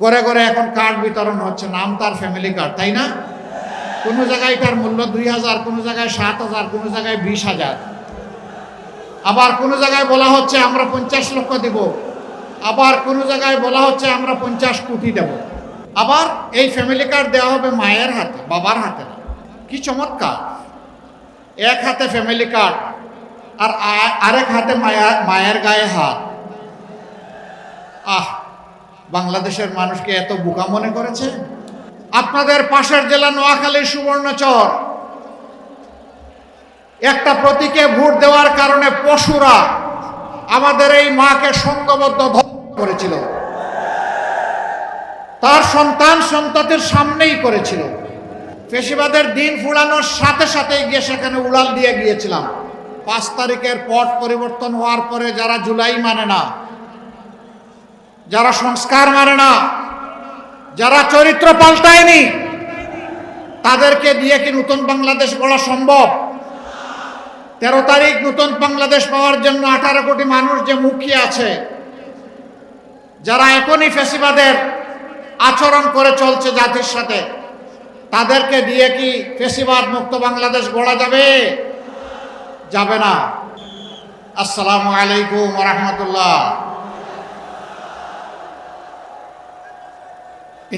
ঘরে ঘরে এখন কার্ড বিতরণ হচ্ছে, নাম তার ফ্যামিলি কার্ড তাই না? কোনো জায়গায় তার মূল্য দুই হাজার, কোনো জায়গায় সাত হাজার, কোনো জায়গায় বিশ হাজার। আবার কোনো জায়গায় বলা হচ্ছে আমরা পঞ্চাশ লক্ষ দেব। আবার কোনো জায়গায় বলা হচ্ছে আমরা পঞ্চাশ কোটি দেব। আবার এই ফ্যামিলি কার্ড দেওয়া হবে মায়ের হাতে, বাবার হাতে কি চমৎকার। এক হাতে ফ্যামিলি কার্ড আর আরেক হাতে মায়া, মায়ের গায়ে হাত। আহ! বাংলাদেশের মানুষকে এত বোকা মনে করেছে? আপনাদের পাশের জেলা নোয়াখালীর সুবর্ণচর একটা প্রতীকে ভোট দেওয়ার কারণে পশুরা আমাদের এই মাকে সঙ্গবদ্ধ করেছিল। তার সন্তান সন্ততির সামনেই করেছিল। পেশিবাদের দিন ফুরানোর সাথে সাথে গিয়ে সেখানে উড়াল দিয়ে গিয়েছিলাম। পাঁচ তারিখের পট পরিবর্তন হওয়ার পরে যারা জুলাই মানে না যারা সংস্কার মানে না, যারা চরিত্র পাল্টায়নি, তাদেরকে দিয়ে কি নতুন বাংলাদেশ গড়া সম্ভব? তেরো তারিখ নতুন বাংলাদেশ পাওয়ার জন্য আঠারো কোটি মানুষ যে মুখিয়ে আছে, যারা এখনই ফেসিবাদের আচরণ করে চলছে জাতির সাথে, তাদেরকে দিয়ে কি ফেসিবাদ মুক্ত বাংলাদেশ গড়া যাবে? যাবে না। আসসালামু আলাইকুম রহমতুল্লাহ।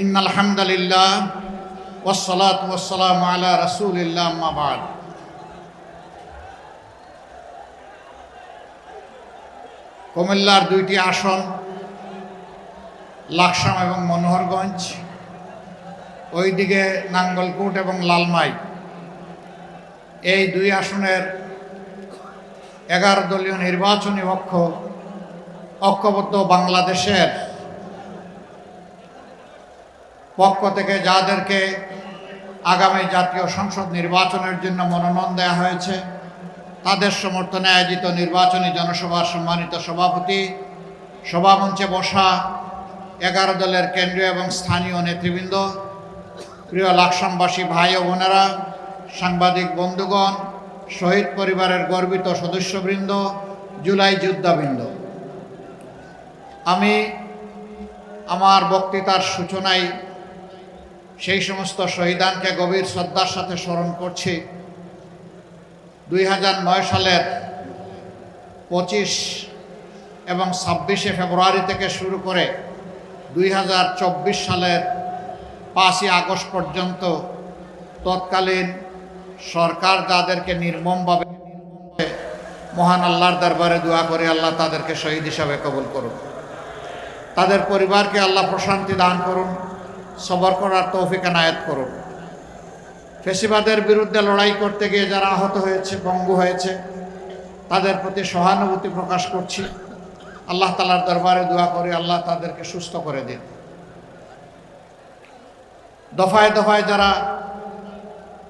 ইন আলহামদুলিল্লাহ ওসলাত ওসালাম আলা রসুলিল্লাহ মাবাদ কুমিল্লার দুইটি আসন, লাকসাম এবং মনোহরগঞ্জ, ওইদিকে নাঙ্গলকোট এবং লালমাই। এই দুই আসনের এগারো দলীয় নির্বাচনী পক্ষ ঐক্যবদ্ধ বাংলাদেশের পক্ষ থেকে যাদেরকে আগামী জাতীয় সংসদ নির্বাচনের জন্য মনোনয়ন দেওয়া হয়েছে, তাদের সমর্থনে আয়োজিত নির্বাচনী জনসভার সম্মানিত সভাপতি, সভামঞ্চে বসা এগারো দলের কেন্দ্রীয় এবং স্থানীয় নেতৃবৃন্দ, প্রিয় লাকসামবাসী ভাই ও বোনেরা, সাংবাদিক বন্ধুগণ, শহীদ পরিবারের গর্বিত সদস্যবৃন্দ, জুলাই যোদ্ধাবৃন্দ। আমি আমার বক্তৃতার সূচনায় সেই সমস্ত শহীদানকে গভীর শ্রদ্ধার সাথে স্মরণ করছি। দুই হাজার নয় সালের পঁচিশ এবং ছাব্বিশে ফেব্রুয়ারি থেকে শুরু করে দুই হাজার চব্বিশ সালের পাঁচই আগস্ট পর্যন্ত তৎকালীন সরকার যাদেরকে নির্মমভাবে মহান আল্লাহর দরবারে দোয়া করে আল্লাহ তাদেরকে শহীদ হিসাবে কবুল করুন। তাদের পরিবারকে আল্লাহ প্রশান্তি দান করুন। সবর করার তৌফিক এনায়েত করুন। ফেসিবাদের বিরুদ্ধে লড়াই করতে গিয়ে যারা আহত হয়েছে, পঙ্গু হয়েছে, তাদের প্রতি সহানুভূতি প্রকাশ করছি। আল্লাহ তালার দরবারে দোয়া করে, আল্লাহ তাদেরকে সুস্থ করে দিন। দফায় দফায় যারা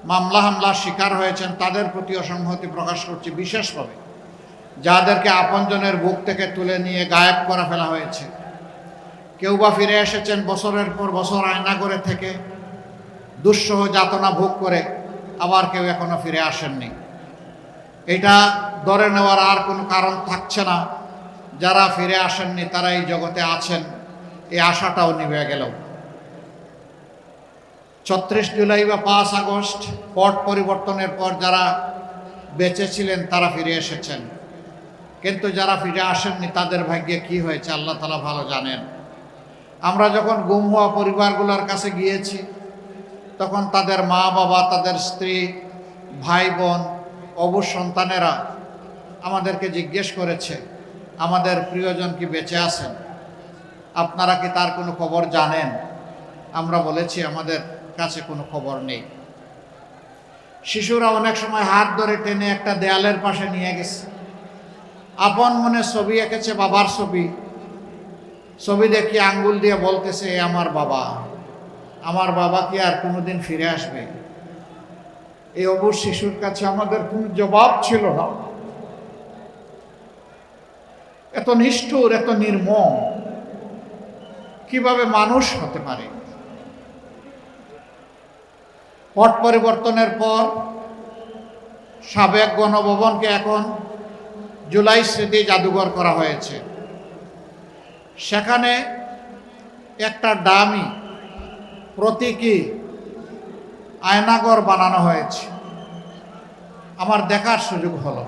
মামলা হামলার শিকার হয়েছেন, তাদের প্রতি অসংহতি প্রকাশ করছি বিশেষভাবে। যাদেরকে আপনজনের বুক থেকে তুলে নিয়ে গায়েব করা ফেলা হয়েছে কেউ বা ফিরে এসেছেন বছরের পর বছর আয়না করে থেকে। দুঃসহ যাতনা ভোগ করে আবার কেউ এখনও ফিরে আসেননি। এটা ধরে নেওয়ার আর কোনো কারণ থাকছে না। যারা ফিরে আসেননি, তারা এই জগতে আছেন। এই আশাটাও নিভে গেল। ছত্রিশ জুলাই বা পাঁচ আগস্ট, পট পরিবর্তনের পর যারা বেঁচে ছিলেন, তারা ফিরে এসেছেন। কিন্তু যারা ফিরে আসেননি, তাদের ভাগ্যে কি হয়েছে, আল্লাহ তালা ভালো জানেন। আমরা যখন গুম হওয়া পরিবারগুলোর কাছে গিয়েছি, তখন তাদের মা বাবা, তাদের স্ত্রী, ভাই বোন অবুজ সন্তানেরা আমাদেরকে জিজ্ঞেস করেছে, আমাদের প্রিয়জন কি বেঁচে আছেন? আপনারা কি তার কোনো খবর জানেন? আমরা বলেছি, আমাদের কাছে কোনো খবর নেই। শিশুরা অনেক সময় হাত ধরে টেনে একটা দেয়ালের পাশে নিয়ে গেছে। আপন মনে ছবি এঁকেছে বাবার ছবি। ছবি দেখি আঙ্গুল দিয়ে বলতেছে, এ আমার বাবা। আমার বাবা কি আর কোনোদিন ফিরে আসবে? এই অবুজ শিশুর কাছে আমাদের কোনো জবাব ছিল না। এত নিষ্ঠুর, এত নির্মম, কীভাবে মানুষ হতে পারে? পট পরিবর্তনের পর সাবেক গণভবনকে এখন জুলাই স্মৃতি জাদুঘর করা হয়েছে। সেখানে একটা ডামি প্রতীকী আয়নাগর বানানো হয়েছে। আমার দেখার সুযোগ হলো।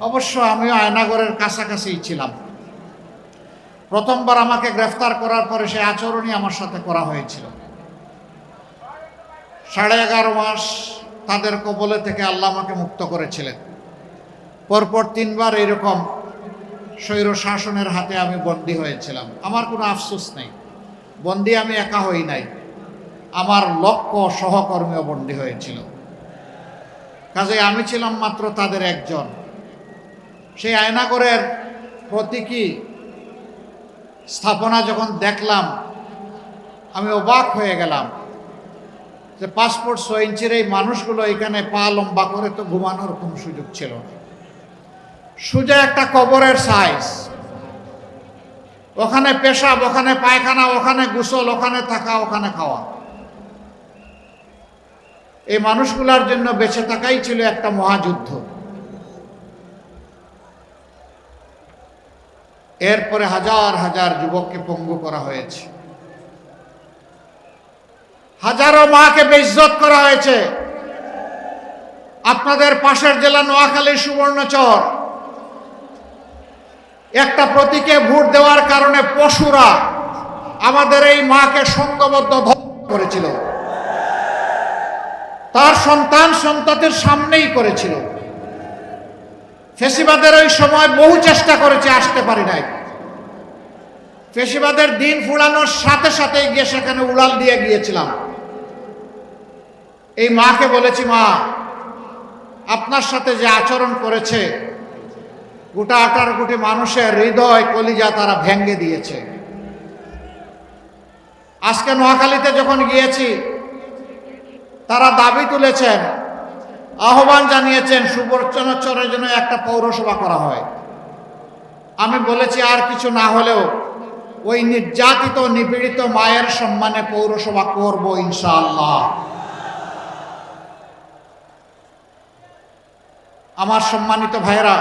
অবশ্য আমিও আয়নাগরের কাছাকাছি ছিলাম। প্রথমবার আমাকে গ্রেফতার করার পরে সে আচরণই আমার সাথে করা হয়েছিল। সাড়ে এগারো মাস তাদের কবলে থেকে আল্লাহ আমাকে মুক্ত করেছিলেন। পরপর তিনবার এরকম স্বৈর শাসনের হাতে আমি বন্দী হয়েছিলাম। আমার কোনো আফসোস নেই। বন্দী আমি একা হই নাই। আমার লক্ষ সহকর্মীও বন্দী হয়েছিল। কাজে আমি ছিলাম মাত্র তাদের একজন। সেই আয়নাগরের প্রতীকী স্থাপনা যখন দেখলাম, আমি অবাক হয়ে গেলাম যে পাসপোর্ট ছ ইঞ্চির এই মানুষগুলো এখানে পা লম্বা করে তো ঘুমানোর কোনো সুযোগ ছিল না। সোজা একটা কবরের সাইজ ওখানে পেশাব, ওখানে পায়খানা, ওখানে গোসল, ওখানে থাকা, ওখানে খাওয়া। এই মানুষগুলার জন্য বেঁচে থাকাই ছিল একটা মহাযুদ্ধ। এরপরে হাজার হাজার যুবককে পঙ্গু করা হয়েছে। হাজারো মাকে বেইজ্জত করা হয়েছে। আপনাদের পাশের জেলা নোয়াখালী সুবর্ণচর। একটা প্রতীকে ভোট দেওয়ার কারণে পশুরা আমাদের এই মাকে সঙ্গবদ্ধ করেছিল। তার সন্তান সন্ততির সামনেই করেছিল। ফেসিবাদের ওই সময় বহু চেষ্টা করেছে, আসতে পারি নাই। ফেসিবাদের দিন ফুরানোর সাথে সাথে গিয়ে সেখানে উড়াল দিয়ে গিয়েছিলাম। এই মাকে বলেছি, মা, আপনার সাথে যে আচরণ করেছে গোটা আঠারো কোটি মানুষের হৃদয় কলিজা তারা ভেঙ্গে দিয়েছে। আজকে নোয়াখালীতে যখন গিয়েছি, তারা দাবি তুলেছেন, আহ্বান জানিয়েছেন সুবর্চনচরের জন্য একটা পৌরসভা করা হয়। আমি বলেছি, আর কিছু না হলেও ওই নির্যাতিত, নিপীড়িত মায়ের সম্মানে পৌরসভা করব ইনশাআল্লাহ। আমার সম্মানিত ভাইরা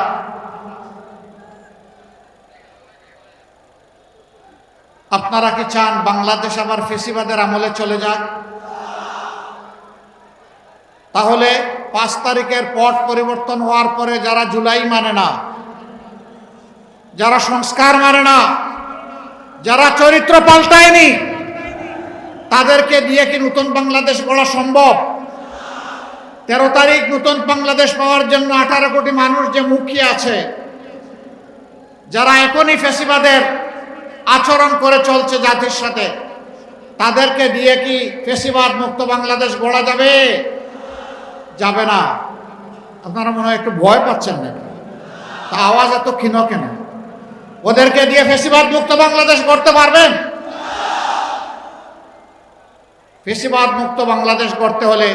আপনারা কি চান বাংলাদেশ আবার ফেসিবাদের আমলে চলে যাক? তাহলে পাঁচ তারিখের পট পরিবর্তন হওয়ার পরে যারা জুলাই মানে না, যারা সংস্কার মানে না, যারা চরিত্র পাল্টায়নি, তাদেরকে দিয়ে কি নতুন বাংলাদেশ গড়া সম্ভব? তেরো তারিখ নতুন বাংলাদেশ পাওয়ার জন্য আঠারো কোটি মানুষ যে মুখিয়ে আছে, যারা এখনই ফেসিবাদের আচরণ করে চলছে জাতির সাথে। তাদেরকে দিয়ে কি ফেসিবাদ মুক্ত বাংলাদেশ গড়া যাবে? যাবে না। আপনারা মনে হয় একটু ভয় পাচ্ছেন না তা আওয়াজ এত ক্ষীণ কেন? ওদেরকে দিয়ে ফেসিবাদ মুক্ত বাংলাদেশ করতে পারবেন? ফেসিবাদ মুক্ত বাংলাদেশ করতে হলে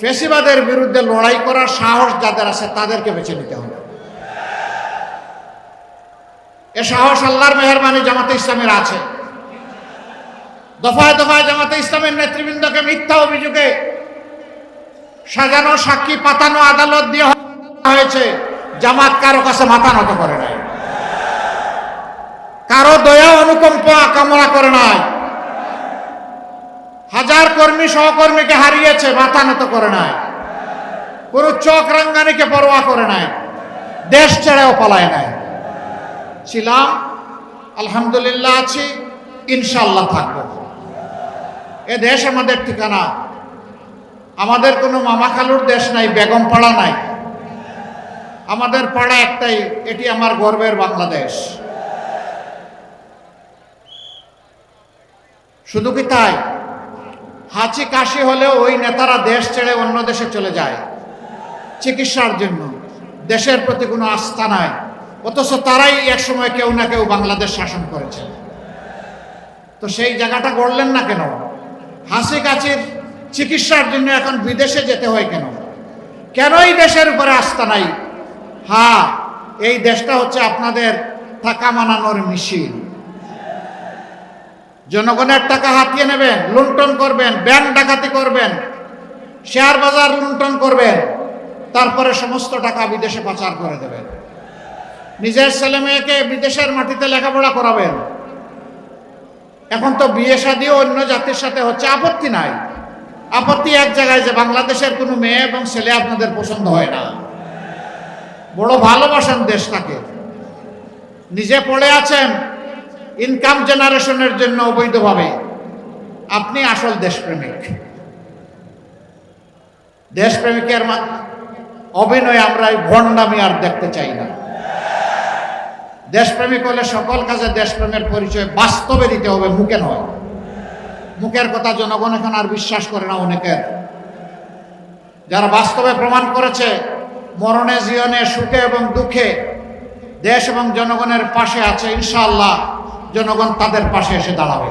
ফেসিবাদের বিরুদ্ধে লড়াই করার সাহস যাদের আছে তাদেরকে বেছে নিতে হবে। এ সাহস আল্লাহর মেহরবানি জামাতে ইসলামের আছে। দফায় দফায় জামাতে ইসলামের নেতৃবৃন্দকে মিথ্যা অভিযোগে সাজানো, সাক্ষী পাতানো, আদালত দিয়ে হয়েছে। জামাত কারও কাছে মাথা নত করে নাই। কারও দয়া, অনুকম্প, কামনা করে নাই। হাজার কর্মী, সহকর্মীকে হারিয়েছে, মাথা নত করে নাই। কোন চক রাঙ্গানিকে পরোয়া করে নাই। দেশ ছেড়েও পালায় নাই। ছিলাম, আলহামদুলিল্লাহ আছি ইনশাল্লাহ থাকব। এ দেশ আমাদের ঠিকানা। আমাদের কোনো মামা খালুর দেশ নাই বেগম পাড়া নাই। আমাদের পাড়া একটাই, এটি আমার গর্বের বাংলাদেশ। শুধু কি তাই? হাঁচি কাশি হলেও ওই নেতারা দেশ ছেড়ে অন্য দেশে চলে যায়। চিকিৎসার জন্য। দেশের প্রতি কোনো আস্থা নাই। অথচ তারাই একসময় কেউ না কেউ বাংলাদেশ শাসন করেছে। তো সেই জায়গাটা গড়লেন না কেন? হাসি কাছির চিকিৎসার জন্য এখন বিদেশে যেতে হয় কেন? কেন এই দেশের উপরে আস্থা নাই? হ্যাঁ এই দেশটা হচ্ছে আপনাদের টাকা মানানোর মেশিন। জনগণের টাকা হাতিয়ে নেবেন, লুণ্ঠন করবেন, ব্যাংক ডাকাতি করবেন, শেয়ার বাজার লুণ্ঠন করবেন, তারপরে সমস্ত টাকা বিদেশে পাচার করে দেবেন। নিজের ছেলে মেয়েকে বিদেশের মাটিতে লেখাপড়া করাবেন। এখন তো বিয়ে শাদিও অন্য জাতির সাথে হচ্ছে, আপত্তি নাই। আপত্তি এক জায়গায় যে বাংলাদেশের কোনো মেয়ে এবং ছেলে আপনাদের পছন্দ হয় না। বড় ভালোবাসেন দেশটাকে। নিজে পড়ে আছেন ইনকাম জেনারেশনের জন্য অবৈধভাবে। আপনি আসল দেশপ্রেমিক। দেশপ্রেমিকের অভিনয় আমরা এই ভণ্ডামি আর দেখতে চাই না। দেশপ্রেমিক হলে সকল কাজে দেশপ্রেমের পরিচয় বাস্তবে দিতে হবে মুখে নয় মুখের কথা জনগণ এখন আর বিশ্বাস করে না অনেকের। যারা বাস্তবে প্রমাণ করেছে, মরণে, জীবনে সুখে এবং দুঃখে দেশ এবং জনগণের পাশে আছে, ইনশাআল্লাহ জনগণ তাদের পাশে এসে দাঁড়াবে।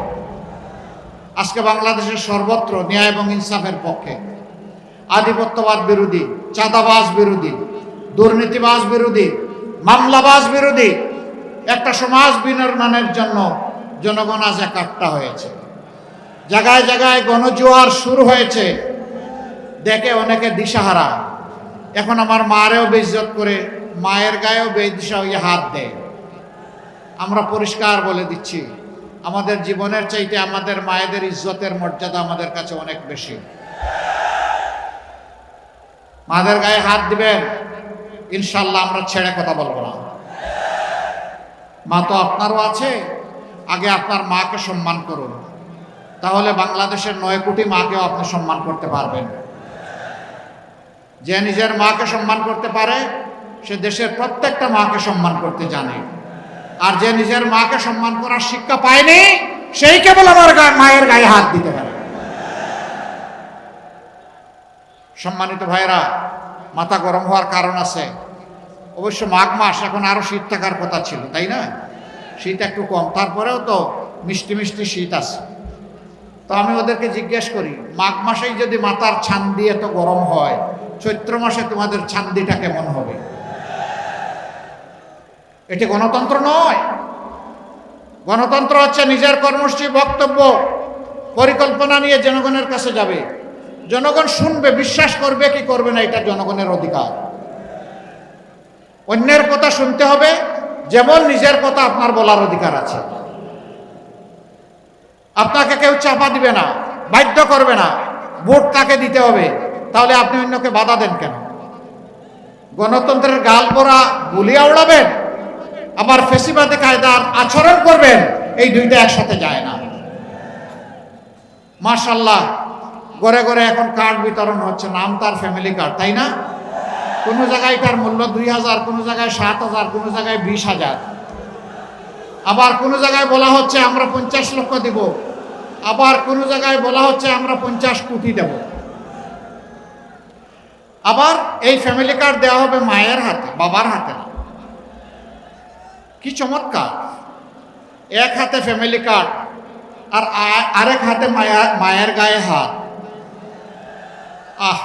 আজকে বাংলাদেশের সর্বত্র ন্যায় এবং ইনসাফের পক্ষে, আধিপত্যবাদ বিরোধী, চাঁদাবাজ বিরোধী, দুর্নীতিবাজ বিরোধী, মামলাবাজ বিরোধী একটা সমাজ বিনির্মাণের জন্য জনগণ আজ একাট্টা হয়েছে। জায়গায় জায়গায় গণজোয়ার শুরু হয়েছে। দেখে অনেকে দিশাহারা। এখন আমার মারেও বেইজ্জত করে, মায়ের গায়েও বেদিশা হয়ে হাত দেয়। আমরা পরিষ্কার বলে দিচ্ছি, আমাদের জীবনের চাইতে আমাদের মায়েদের ইজ্জতের মর্যাদা আমাদের কাছে অনেক বেশি। মাদের গায়ে হাত দিবেন, ইনশাল্লাহ আমরা ছেড়ে কথা বলব না। মা তো আপনারও আছে, আগে আপনার মাকে সম্মান করুন। তাহলে বাংলাদেশের নয় কোটি মাকেও আপনি সম্মান করতে পারবেন। যে নিজের মাকে সম্মান করতে পারে, সে দেশের প্রত্যেকটা মাকে সম্মান করতে জানে। আর যে নিজের মাকে সম্মান করার শিক্ষা পায়নি, সেই কেবল আমার মায়ের গায়ে হাত দিতে পারে। সম্মানিত ভাইরা মাথা গরম হওয়ার কারণ আছে। অবশ্য মাঘ মাস এখন আরও শীত থাকার কথা ছিল, তাই না? শীত একটু কম। তারপরেও তো মিষ্টি মিষ্টি শীত আছে। তো আমি ওদেরকে জিজ্ঞেস করি, মাঘ মাসেই যদি মাথার ছান্দি এত গরম হয়, চৈত্র মাসে তোমাদের ছান্দিটা কেমন হবে? এটি গণতন্ত্র নয়। গণতন্ত্র হচ্ছে নিজের কর্মসূচি, বক্তব্য, পরিকল্পনা নিয়ে জনগণের কাছে যাবে। জনগণ শুনবে, বিশ্বাস করবে, কি করবে না, এটা জনগণের অধিকার। অন্যের কথা শুনতে হবে, যেমন নিজের কথা আপনার বলার অধিকার আছে। আপনাকে কেউ চাপা দিবে না, বাধ্য করবে না, ভোট তাকে দিতে হবে, তাহলে আপনি অন্যকে বাধা দেন কেন? গণতন্ত্রের গাল পরা গুলিয়া উড়াবেন আবার ফেসিবাদী কায়দার আচরণ করবেন, এই দুইটা একসাথে যায় না। মাশাল্লাহ ঘরে ঘরে এখন কার্ড বিতরণ হচ্ছে, নাম তার ফ্যামিলি কার্ড তাই না? কোনো জায়গায় তার মূল্য দুই হাজার, কোনো জায়গায় সাত হাজার, কোনো জায়গায় বিশ হাজার। আবার কোনো জায়গায় বলা হচ্ছে আমরা পঞ্চাশ লক্ষ দেব। আবার কোনো জায়গায় বলা হচ্ছে আমরা পঞ্চাশ কোটি দেব। আবার এই ফ্যামিলি কার্ড দেওয়া হবে মায়ের হাতে, বাবার হাতে। কি চমৎকার। এক হাতে ফ্যামিলি কার্ড আর আরেক হাতে মায়া মায়ের গায়ে হাত। আহ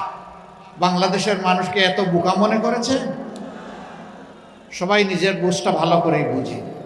বাংলাদেশের মানুষকে এত বোকা মনে করেছে? সবাই নিজের বুঝটা ভালো করেই বুঝে।